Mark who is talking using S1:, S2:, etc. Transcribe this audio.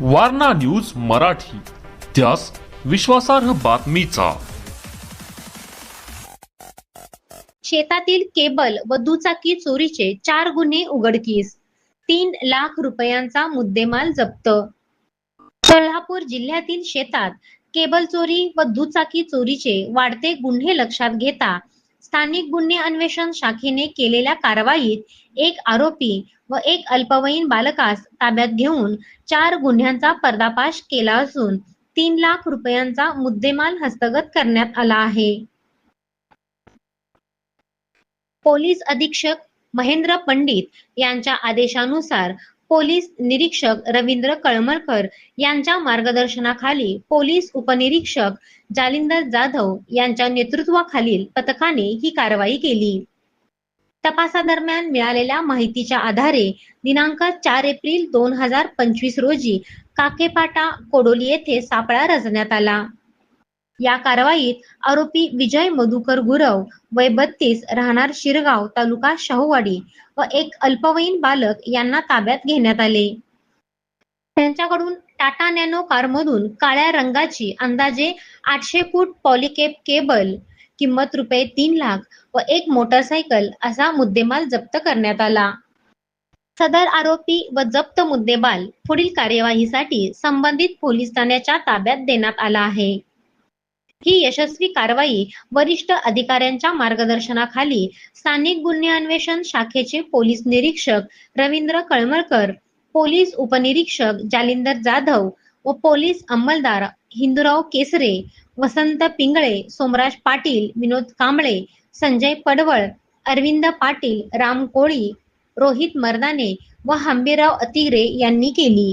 S1: Warna news Marathi. त्यास विश्वासार्ह बातमीचा.
S2: शेतातील केबल व दुचाकी चोरीचे चार गुन्हे उघडकीस. तीन लाख रुपयांचा मुद्देमाल जप्त. कोल्हापूर जिल्ह्यातील शेतात केबल चोरी व दुचाकी चोरीचे वाढते गुन्हे लक्षात घेता स्थानिक गुन्हे अन्वेषण शाखेने केलेल्या कारवाईत एक आरोपी व एक अल्पवयीन बालकास ताब्यात घेऊन चार गुन्ह्यांचा पर्दाफाश केला असून तीन लाख रुपयांचा मुद्देमाल हस्तगत करण्यात आला आहे. पोलीस अधीक्षक महेंद्र पंडित यांच्या आदेशानुसार पोलीस निरीक्षक रवींद्र कळमळकर यांच्या मार्गदर्शनाखाली पोलीस उपनिरीक्षक जालिंदर जाधव यांच्या नेतृत्वाखालील पथकाने ही कारवाई केली. तपासादरम्यान मिळालेल्या माहितीच्या आधारे दिनांक चार एप्रिल दोन हजार पंचवीस रोजी काकेपाटा कोडोली येथे सापळा रचण्यात आला. या कारवाईत आरोपी विजय मधुकर गुरव वय बत्तीस राहणार शिरगाव तालुका शाहूवाडी व एक अल्पवयीन बालक यांना ताब्यात घेण्यात आले. त्यांच्याकडून टाटा नॅनो कारमधून काळ्या रंगाची अंदाजे आठशे फूट पॉलिकेप केबल किंमत रुपये तीन लाख व एक मोटरसायकल असा मुद्देमाल जप्त करण्यात आला. सदर आरोपी व जप्त मुद्देमाल पुढील कार्यवाहीसाठी संबंधित पोलीस ठाण्याच्या ताब्यात देण्यात आला आहे. ही यशस्वी कारवाई वरिष्ठ अधिकाऱ्यांच्या मार्गदर्शनाखाली स्थानिक गुन्हे अन्वेषण शाखेचे पोलीस निरीक्षक रवींद्र कळमळकर पोलीस उपनिरीक्षक जालिंदर जाधव व पोलीस अंमलदार हिंदूराव केसरे वसंत पिंगळे सोमराज पाटील विनोद कांबळे संजय पडवळ अरविंद पाटील राम कोळी रोहित मर्दाने व हंबीराव अतिग्रे यांनी केली.